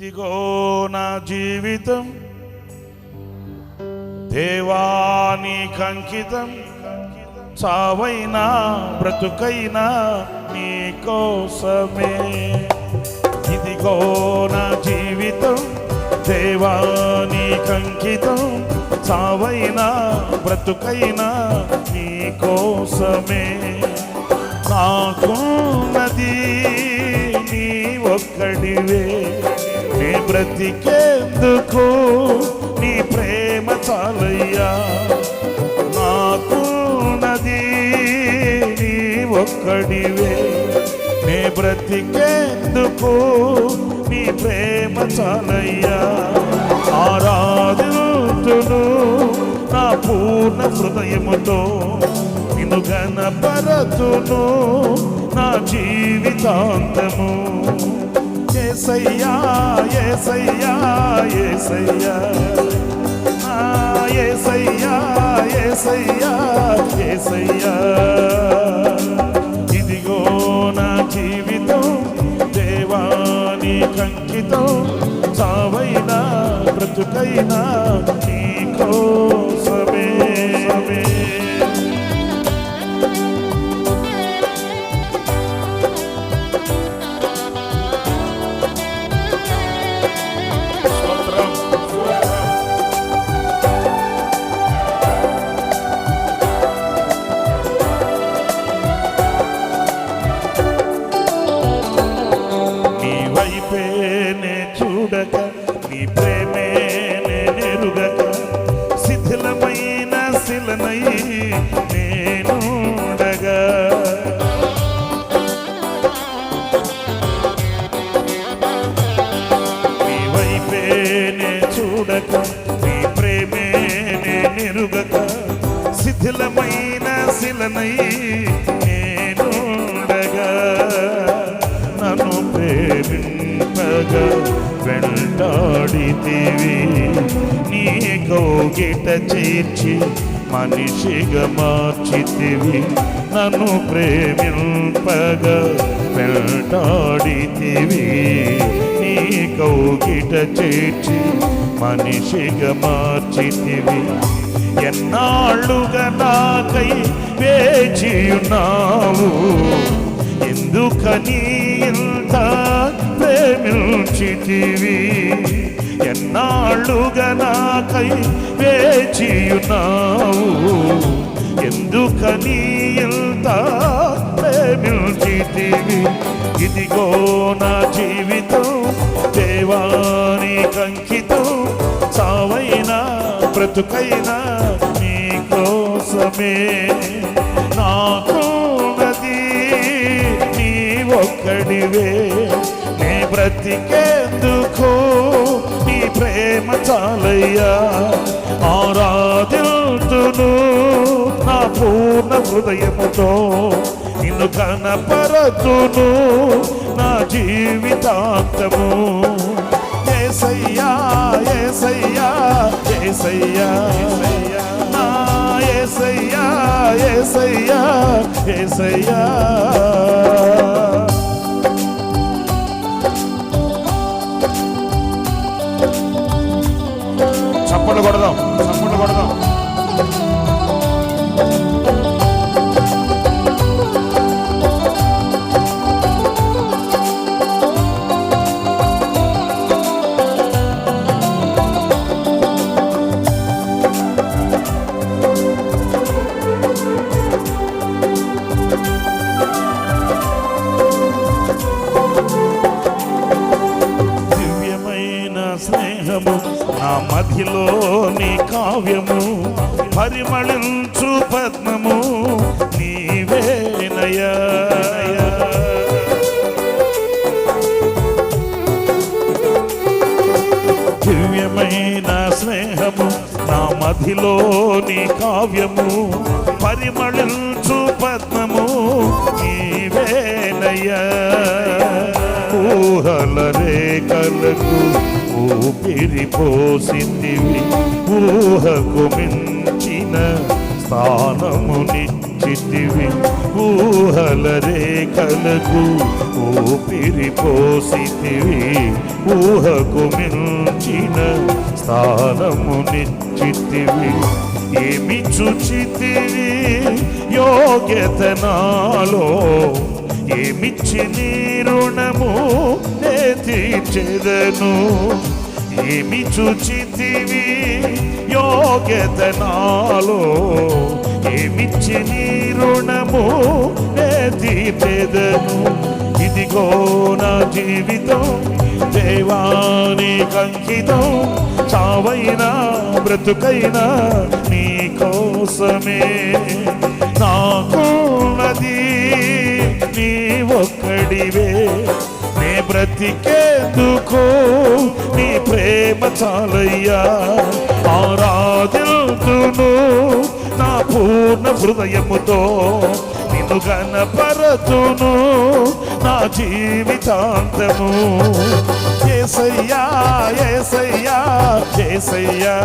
ఇదిగో నా జీవితం. దేవాని కంకితం. చావైనా బ్రతుకైనా నీ కోసమే. ఇదిగో నా జీవితం. దేవాని కంకితం. చావైనా బ్రతుకైనా నీ కోసమే. నాకున్నది నీ ఒక్కడివే. నీ బ్రతికేందుకు? నీ ప్రేమ చాలయ్యా. నాకున్నది నీ ఒక్కడివే. నీ బ్రతికేందుకు? నీ ప్రేమ చాలయ్యా. ఆరాధుతును నా పూర్ణ హృదయముతో నిన్ను గణపరతును నా జీవితాంతము. ఏసయ్యా ఏసయ్యా ఏసయ్యా. ఏసయ్యా ఏసయ్యా ఏసయ్యా. ఇదిగో నా జీవితం దేవాని కంకితం. చావైనా బ్రతుకైనా నీ కోసమే. సమే ప్రేమింపగా వెంటాడితివి. నీ కౌకిట చేర్చి మనిషిగా మార్చితివి. ఎన్నాళ్ళుగా నాకై వేచియున్నావు. ఎందుకని ఇంత ప్రేమించితివి? ఎన్నాళ్ళుగా నాకై వేచియున్నావు. ఎందుకని ఇంత ప్రేమించితివి ఇదిగో నా జీవితం దేవాని కంకితం. సావైనా బ్రతుకైనా నీ కోసమే. నాకు నది నీ ఒక్కడివే. నీ బ్రతికేందుకు? నీ ప్రేమ చాలయ్యా. ఆరాధితును పూర్ణ హృదయముతో నిన్ను కనపరతును నా జీవితాంతము. ఏసయ్యా ఏసయ్యా ఏసయ్యా. నా ఏసయ్యా ఏసయ్యా ఏసయ్యా. చప్పట్లు కొడదాం చప్పట్లు కొడదాం. నా కావ్యము పరిమళించు పద్మము నీవేనయ్యా. ఊహల రేఖలకు ఊపిరి పోసిందివి ఊహకు మిన్ స్థానమునిచ్చితివి ఊహల రేఖలకు ఊపిరి పోసితివి ఊహకు మించిన స్థానమునిచ్చితివి. ఏమి చూచితివి? యోగ్యత నాలో ఏమిచ్చి నీ రుణము నే తీర్చెదను ఏమి చూచితివి? యోగ్యత నాలో ఏమిచ్చి నీ రుణము? నే ఇదిగో నా జీవితం దేవాని కంకితం. చావైనా బ్రతుకైనా నీ కోసమే. నాకున్నది నీ ఒక్కడివే. నే బ్రతికేందుకు నీ ప్రేమ చాలయ్యా. ఆరాధిల్తును నా పూర్ణ హృదయముతో. నిన్ను గణపరతును నా జీవితాంతము. ఏసయ్యా ఏసయ్యా ఏసయ్యా.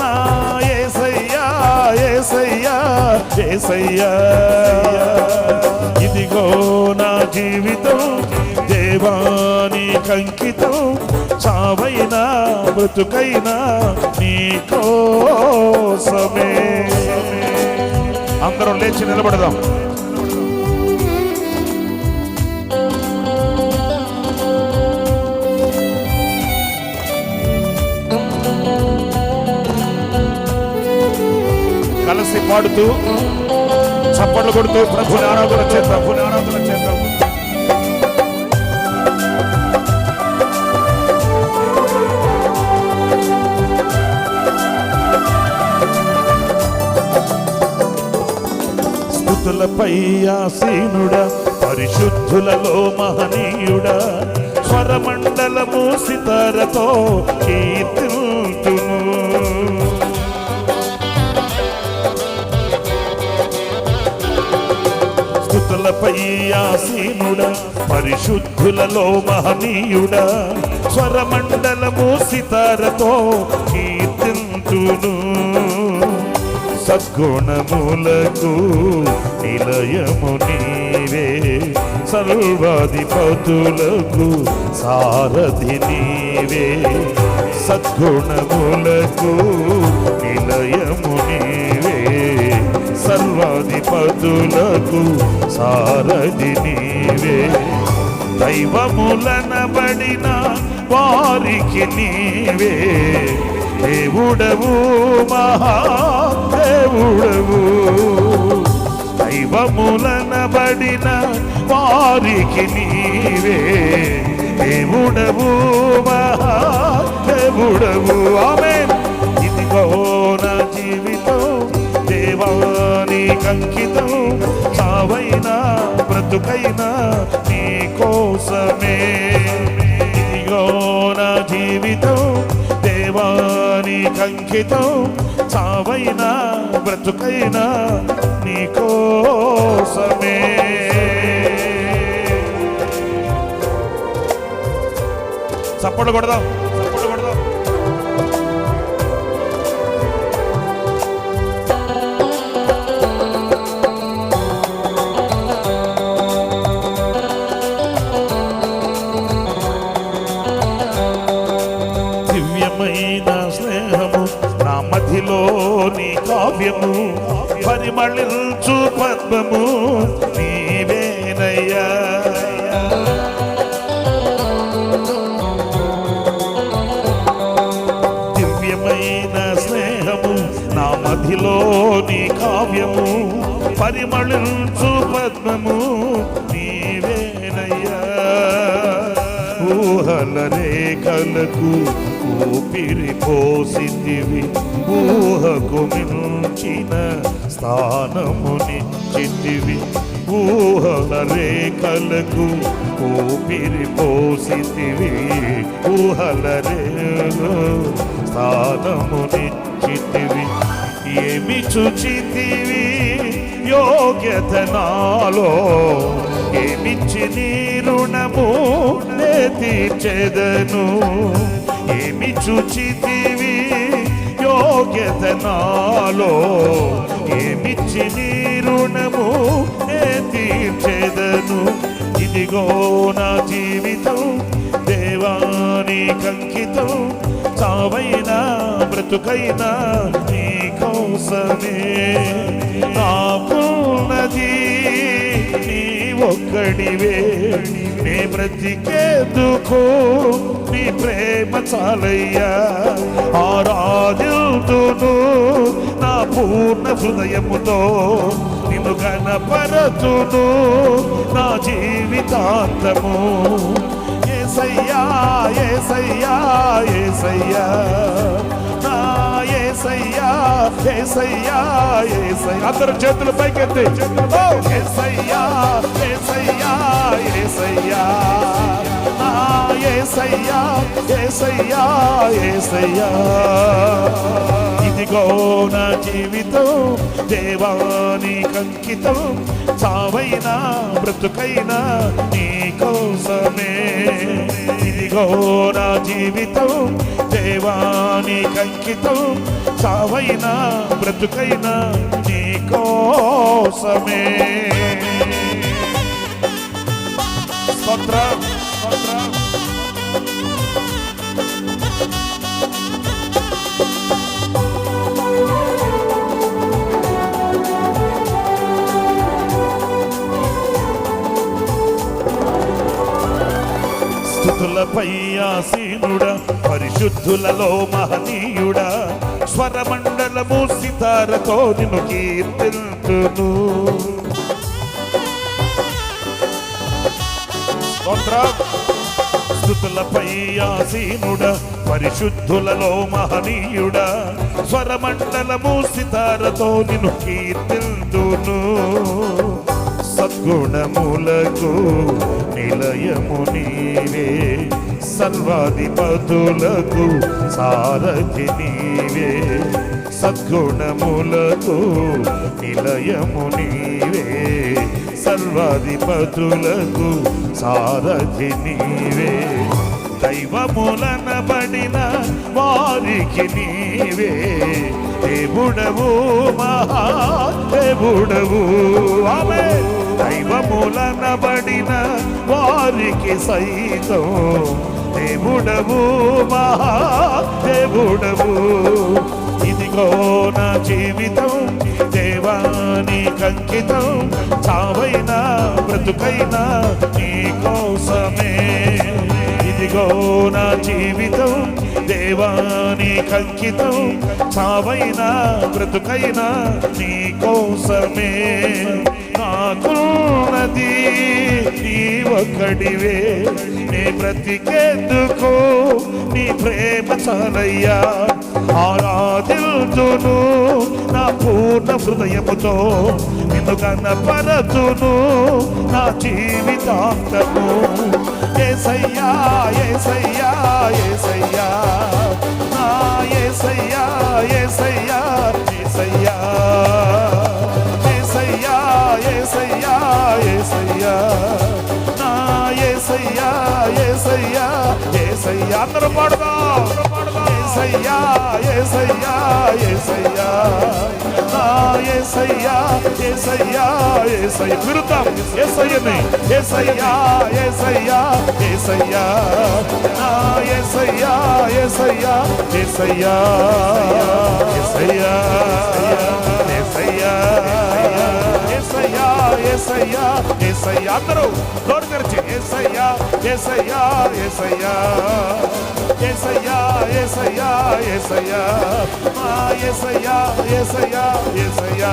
నా ఏసయ్యా ఏసయ్యా ఏసయ్యా. ఇదిగో నా జీవితం దేవా కంకితం చావైనా బ్రతుకైనా నీ కోసమే అందరం లేచి నిలబడదాం. కలిసి పాడుతూ చప్పట్లు కొడుతూ ప్రభుని ఆరాధన చేద్దాం. ప్రభుని ఆరాధన స్థుతులపై ఆసీనుడా పరిశుద్ధులలో మహనీయుడా. స్వరమండలము సితారతో కీర్తిల్తును స్థుతులపై ఆసీనుడా పరిశుద్ధులలో మహనీయుడా. స్వరమండలము సితారతో కీర్తిల్తును సద్గుణములకు నిలయము నీవే. సర్వాధిపతులకు సారథి నీవే. సద్గుణములకు నిలయము నీవే. సర్వాధిపతులకు సారథి నీవే. దైవములనబడిన వారికి నీవే. దేవుడవు మహా మహాదేవుడవు దైవములనబడిన వారికి నీవే దేవుడవు మహాదేవుడవు. ఆమె ఇదిగో నా జీవితం దేవాని కంకితం. చావైనా బ్రతుకైనా నీ కోసమే. ఇదిగో నా జీవితం దేవాని కంకితం చావైనా బ్రతుకైనా నీకోసమే చప్పట్లు కొడదాం. నా కావ్యము పరిమళించు పద్మము నీవేనయ్యా. దివ్యమైన స్నేహము నా మధిలోని కావ్యము పరిమళించు పద్మము నీవేనయ్యా. ఊహల రేఖలకు ఊపిరి పోసితివి ఊహకు మించిన స్థానమునిచ్చితివి ఊహల రేఖలకు ఊపిరి పోసితివి ఊహల రేఖ స్థానమునిచ్చితివి ఏమి చుచితివి? యోగ్యత నాలో ఏమిచ్చి నీ రుణము నే తీర్చెదను? ఏమి చూచితివి? యోగ్యత నాలో ఏమిచ్చి నీ రుణము నే ఇదిగో నా జీవితం దేవాని కంకితం సావైనా బ్రతుకైనా నీ కోసమే. నాకు ఒక్కడివే నే బ్రతికేందుకు? నీ ప్రేమ చాలయ్యా ఆరాధితును నా పూర్ణ హృదయముతో. నిన్ను కనపరచును నా జీవితాంతము. ఏసయ్యా ఏసయ్యా ఏసయ్యా. నా ఏసయ్యా ఏసయ్యా. అందరూ చేతులు పైకెత్తి. ఓ! ఏసయ్యా ఏసయ్యా ఏసయ్యా. ఏసయ్యా ఏసయ్యా ఏసయ్యా. ఇదిగో నా జీవితం దేవాని కంకితం. చావైనా బ్రతుకైనా నీ కోసమే. ఇదిగో నా జీవితం దేవాని కంకితం చావైనా బ్రతుకైనా నీ కోసమే. స్తోత్రం స్తోత్రం. స్థుతులపై ఆసీనుడ యుద్ధులలో మహనీయుడా. స్వరమండలము సితారతో నిన్ను కీర్తిల్తును స్థుతులపై ఆసీనుడ పరిశుద్ధులలో మహనీయుడ. స్వరమండలము సితారతో నిన్ను కీర్తిల్దును సద్గుణములకు నిలయము నీవే. సర్వాధిపతులకు సారథి నీవే. సద్గుణములకు నిలయము నీవే. సర్వాధిపతులకు సారథి నీవే. దైవములనబడిన వారికి నీవే. దేవుడవు మహాదేవుడవు ఆమె దైవములనబడిన వారికి సైతం దేవుడవు మహా దేవుడవు ఇదిగో నా జీవితం దేవాని కంకితం. చావైనా బ్రతుకైనా నీ కోసమే. ఇదిగో నా జీవితం దేవాని కంకితం. చావైనా బ్రతుకైనా నీ కోసమే. నాకున్నది నీ ఒక్కడివే. నీ బ్రతికేందుకు నీ ప్రేమ చాలయ్యా. ఆరాధిల్తును నా పూర్ణ హృదయముతో. నిన్ను కనపరతును నా జీవితాంతము. ఏసయ్యా ఏసయ్యా ఏసయ్యా. నా ఏసయ్యా ఏసయ్యా ఏసయ్యా. ఏసయ్యా ఏసయ్యా ఏసయ్యా. నా ఏసయ్యా ఏసయ్యా ఏసయ్యా. అందరూ పాడదాం. ఏసయ్యా ఏసయ్యా ఏసయ్యా. ఏసయ్యా ఏసయ్యా ఏసయ్య. విరుతాం ఏసయ్యని. ఏసయ్యా ఏసయ్యా ఏసయ్యా. నా ఏసయ్యా ఏసయ్యా. ఏసయ్యా ఏసయ్యా ఏసయ్యా. ఏసయ్యా ఏసయ్యా ఏసయ్యా. అందరూ నోరు తెరిచి ఏసయ్యా ఏసయ్యా ఏసయ్యా. ఏసయ్యా ఏసయ్యా ఏసయ్యా. మా ఏసయ్యా ఏసయ్యా ఏసయ్యా.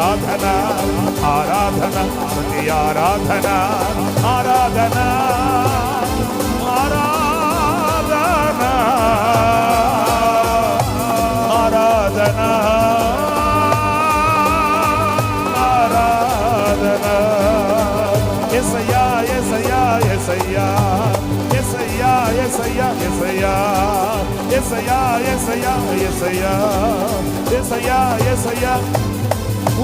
ఆరాధన ఆరాధన స్తుతి ఆరాధన ఆరాధన ఆరాధన ఆరాధన ఆరాధన ఎసయ్యా ఎసయ్యా ఎసయ్యా ఎసయ్యా ఎసయ్యా ఎసయ్యా ఎసయ్యా ఎసయ్యా ఎసయ్యా ఎసయ్యా ఎసయ్యా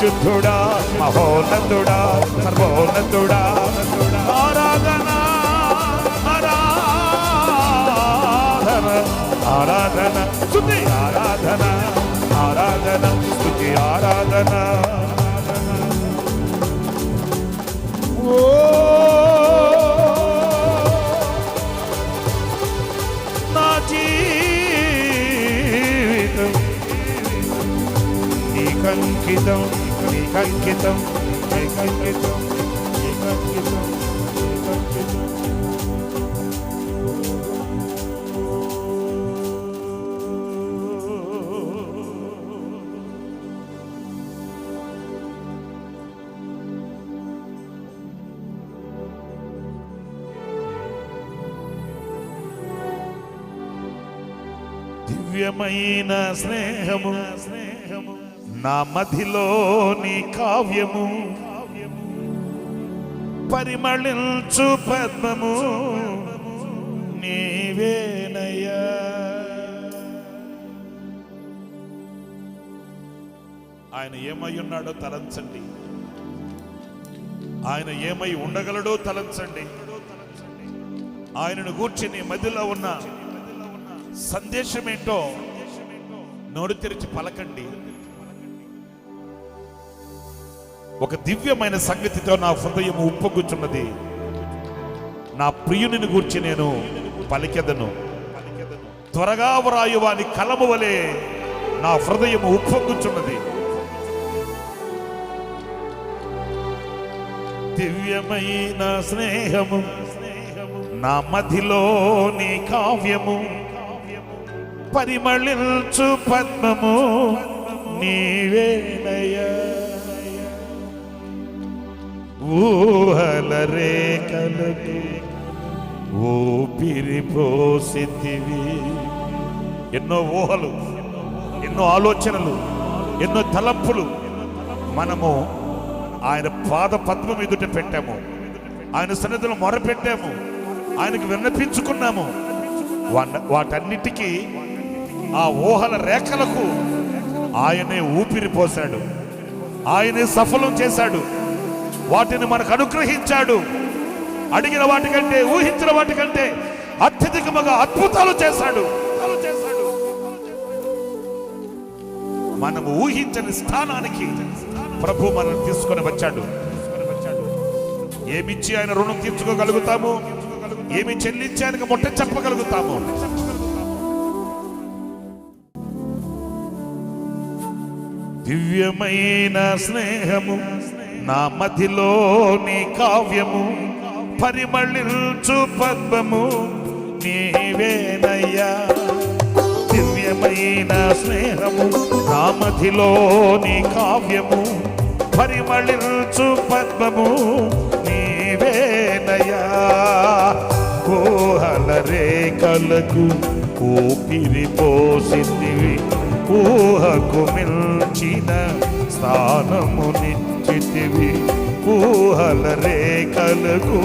పరిశుద్ధుడా మహోన్నతుడా సర్వోన్నతుడా. ఆరాధన ఆరాధన ఆరాధన. స్తుతి ficar quietão, ficar quietão, ficar quietão, ficar quietão. నా మదిలో నీ కావ్యము పరిమళించు పద్మము నీవేనయ్యా. ఆయన ఏమై ఉన్నాడో తలంచండి. ఆయన ఏమై ఉండగలడో తలంచండి. ఆయనను గూర్చి నీ మధ్యలో ఉన్న సందేశం ఏంటో నోరు తెరిచి పలకండి. ఒక దివ్యమైన సంగతితో నా హృదయం ఉప్పగుచ్చున్నది నా ప్రియునిని గూర్చి నేను పలికెదను. త్వరగా వ్రాయు వాని కలము వలె నా హృదయం ఉప్పొంగుచున్నది. దివ్యమైన స్నేహము నా మధిలో నీ కావ్యము పరిమళించు పద్మము నీవేనయ్యా ఊహల రేఖలకు ఊపిరి ఎన్నో ఊహలు ఎన్నో ఆలోచనలు ఎన్నో తలంపులు మనము ఆయన పాద పద్మం ఎదుట పెట్టాము. ఆయన సన్నిధిలో మొరపెట్టాము. ఆయనకు విన్నపించుకున్నాము. వాటన్నిటికీ ఆ ఊహల రేఖలకు ఆయనే ఊపిరి పోశాడు. ఆయనే సఫలం చేశాడు. వాటిని మనకు అనుగ్రహించాడు. అడిగిన వాటికంటే ఊహించిన వాటికంటే అత్యధికముగా అద్భుతాలు చేశాడు. మనము ఊహించని స్థానానికి ప్రభు మనల్ని తీసుకొని వచ్చాడు. ఏమిచ్చి ఆయన రుణం తీర్చుకోగలుగుతాము? ఏమి చెల్లించి ఆయనకు ముట్ట చెప్పగలుగుతాము? దివ్యమైన స్నేహము నా మదిలో నీ కావ్యము పరిమళించు పద్మము నీవేనయ్యా. దివ్యమైన స్నేహము నా మదిలో నీ కావ్యము పరిమళించు పద్మము నీవేనయ్యా. ఊహల రేఖలకు ఊపిరి పోసింది ఊహకు మిల్చిన స్థానము నిశ్చితివి ఊహల రేఖలకు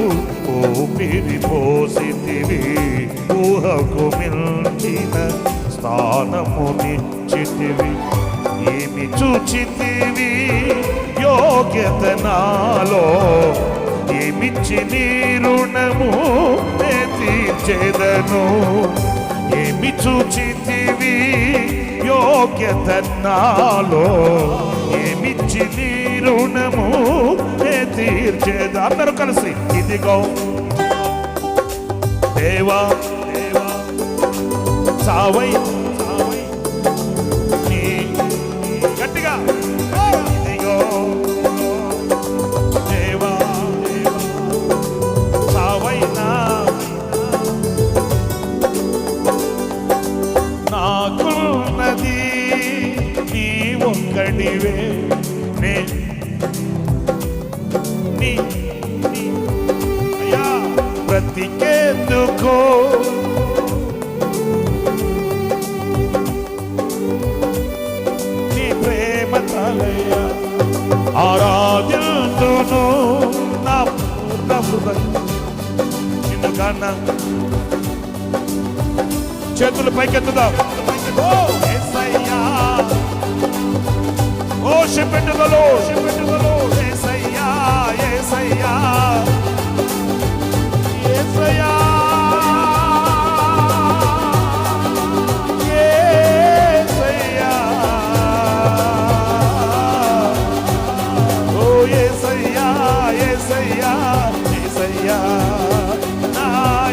ఊపిరి పోసితివి ఊహకు మిల్చిన స్థానమునిచ్చితివి ఏమి చూచితివి యోగ్యత నాలో ఏమిచ్చి నీ రుణము నే ఏమి చూచితివి యోగ్యత నాలో రుణము నే అందరూ కలిసి ఇదిగో. దేవా దేవా సావై సావై నీ బ్రతికేందుకో నీ ప్రేమ చాలయ్యా ఆరాధ్యంతును నా పూర్ణ హృదయం నిన్ను కన్నా చేతులు పైకెత్తుదాం ఓ యేసయ్యా ఓ చెప్పెట్టుదలు చెప్పెట్టుదలు యేసయ్యా యేసయ్యా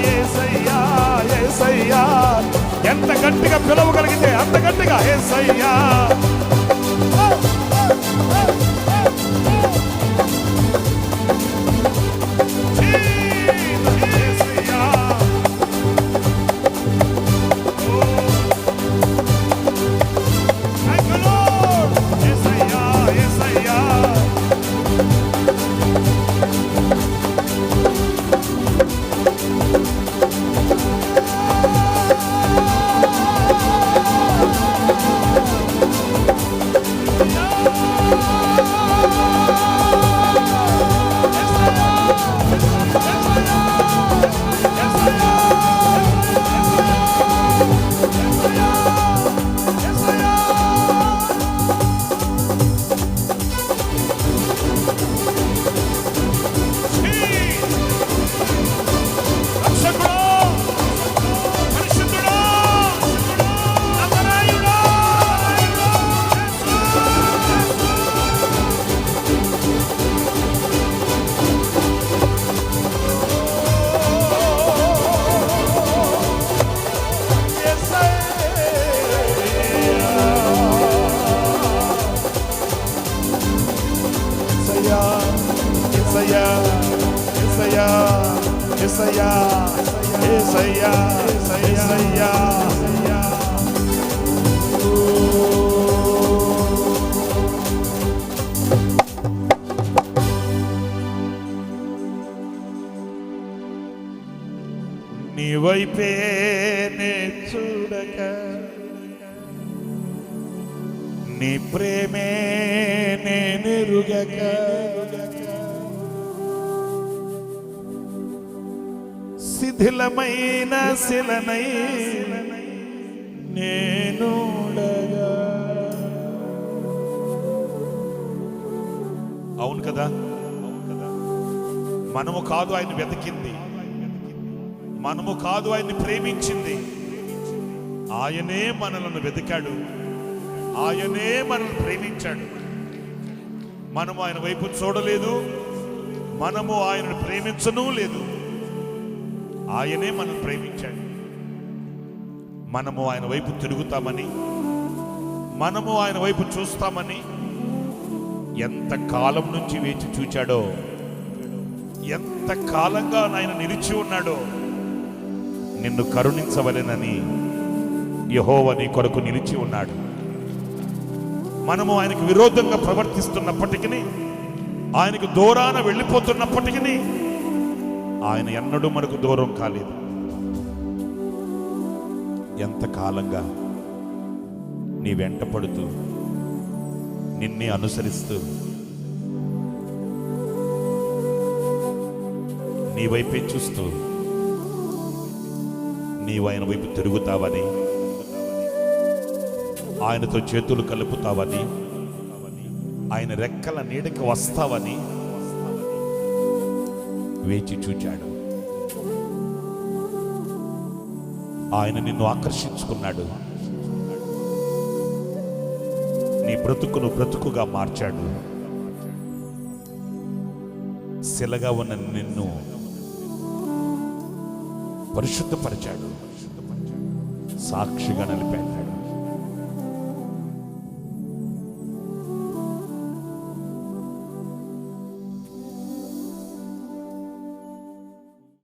నా యేసయ్యా ఎంత గట్టిగా పిలవగలిగితే అంత గట్టిగా ఏసయ్యా. వైపే చూడక. నీ ప్రేమే నేనెరుగక శిథిలమైన శిలనై నేనుడగా అవును కదా? మనము కాదు ఆయన వెతికింది. మనము కాదు ఆయన్ని ప్రేమించింది. ఆయనే మనలను వెతికాడు. ఆయనే మనల్ని ప్రేమించాడు. మనము ఆయన వైపు చూడలేదు. మనము ఆయనను ప్రేమించను లేదు. ఆయనే మనల్ని ప్రేమించాడు. మనము ఆయన వైపు తిరుగుతామని మనము ఆయన వైపు చూస్తామని ఎంత కాలం నుంచి వేచి చూచాడో ఎంత కాలంగా ఆయన నిలిచి ఉన్నాడో నిన్ను కరుణించవలెనని యహోవ నీ కొరకు నిలిచి ఉన్నాడు. మనము ఆయనకు విరోధంగా ప్రవర్తిస్తున్నప్పటికీ ఆయనకు దూరాన వెళ్ళిపోతున్నప్పటికీ ఆయన ఎన్నడూ మనకు దూరం కాలేదు. ఎంత కాలంగా నీ వెంట పడుతూ నిన్నే అనుసరిస్తూ నీ వైపే చూస్తూ నీవు ఆయన వైపు తిరుగుతావని ఆయనతో చేతులు కలుపుతావని ఆయన రెక్కల నీడకి వస్తావని వేచి చూచాడు. ఆయన నిన్ను ఆకర్షించుకున్నాడు. నీ బ్రతుకును బ్రతుకుగా మార్చాడు. శిలగా ఉన్న నిన్ను పరిశుద్ధపరిచాడు. సాక్షిగా నిలిపాడు.